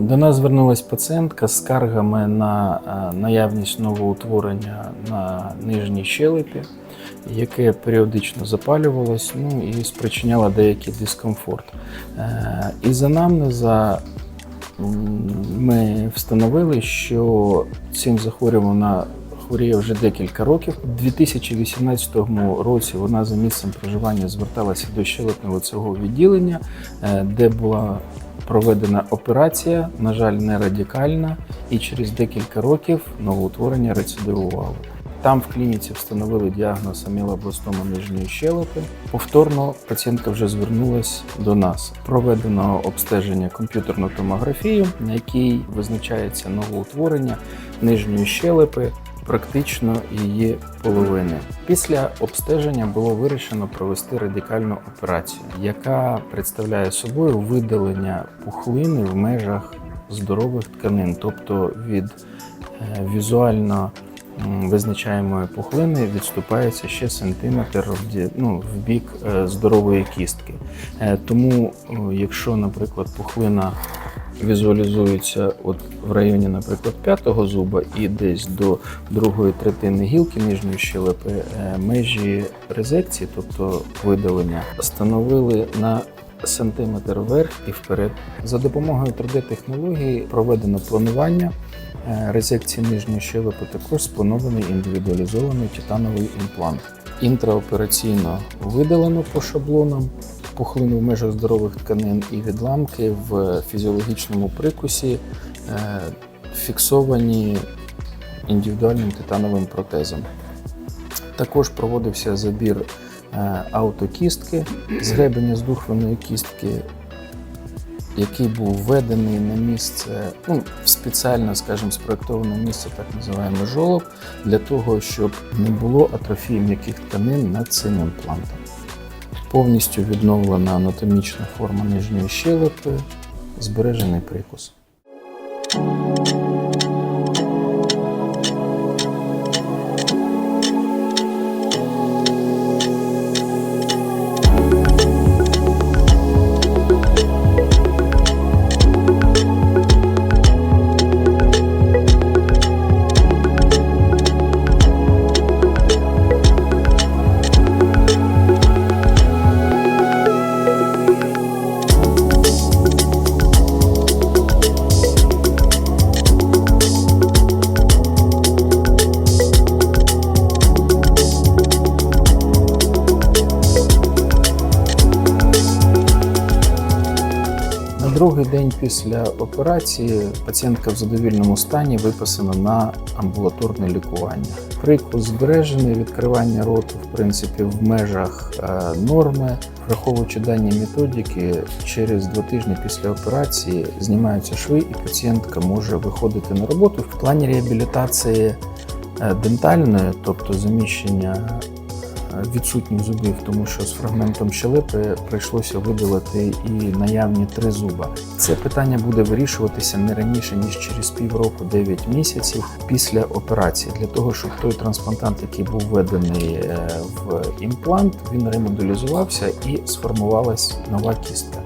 До нас звернулася пацієнтка з скаргами на е, наявність новоутворення на нижній щелепі, яке періодично запалювалось ну, і спричиняло деякий дискомфорт. Е, Із анамнеза м, ми встановили, що цим захворюванням хворіє вже декілька років. У 2018 році вона за місцем проживання зверталася до щелепно-лицевого відділення, е, де була проведена операція, на жаль, не радикальна, і через декілька років новоутворення рецидивувало. Там в клініці встановили діагноз амілобластома нижньої щелепи. Повторно пацієнтка вже звернулася до нас. Проведено обстеження комп'ютерну томографію, на якій визначається новоутворення нижньої щелепи, практично її половини. Після обстеження було вирішено провести радикальну операцію, яка представляє собою видалення пухлини в межах здорових тканин, тобто від е, візуально визначаємої пухлини відступається ще сантиметр ну, в бік е, здорової кістки. Е, Тому, якщо, наприклад, пухлина візуалізується от в районі, наприклад, п'ятого зуба і десь до другої третини гілки нижньої щелепи е, межі резекції, тобто видалення, встановили на сантиметр вверх і вперед. За допомогою 3D-технології проведено планування е, резекції нижньої щелепи, також спланований індивідуалізований титановий імплант. Інтраопераційно видалено по шаблонам пухлину в межах здорових тканин і відламки в фізіологічному прикусі е, фіксовані індивідуальним титановим протезом. Також проводився забір е, аутокістки з гребеня здухвеної кістки, який був введений на місце, ну, спеціально, скажімо, спроєктоване місце, так називаємо жолоб, для того, щоб не було атрофії м'яких тканин над цим імплантом. Повністю відновлена анатомічна форма нижньої щелепи, збережений прикус. Другий день після операції пацієнтка в задовільному стані виписана на амбулаторне лікування. Прикус збережений, відкривання роту, в принципі, в межах е, норми. Враховуючи дані методики, через два тижні після операції знімаються шви, і пацієнтка може виходити на роботу. В плані реабілітації е, дентальної, тобто заміщення відсутніх зубів, тому що з фрагментом щелепи прийшлося видалити і наявні три зуба. Це питання буде вирішуватися не раніше ніж через півроку 9 місяців після операції, для того, щоб той трансплантант, який був введений е, в імплант, він ремодулізувався і сформувалась нова кістка.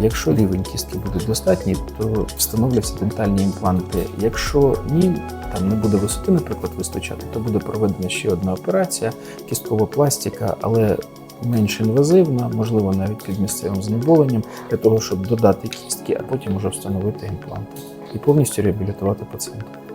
Якщо рівень кістки буде достатній, то встановляться дентальні імпланти. Якщо ні, там не буде висоти, наприклад, вистачати, то буде проведена ще одна операція, кісткова пластика, але менш інвазивна, можливо, навіть під місцевим знеболенням, для того, щоб додати кістки, а потім уже встановити імпланти і повністю реабілітувати пацієнта.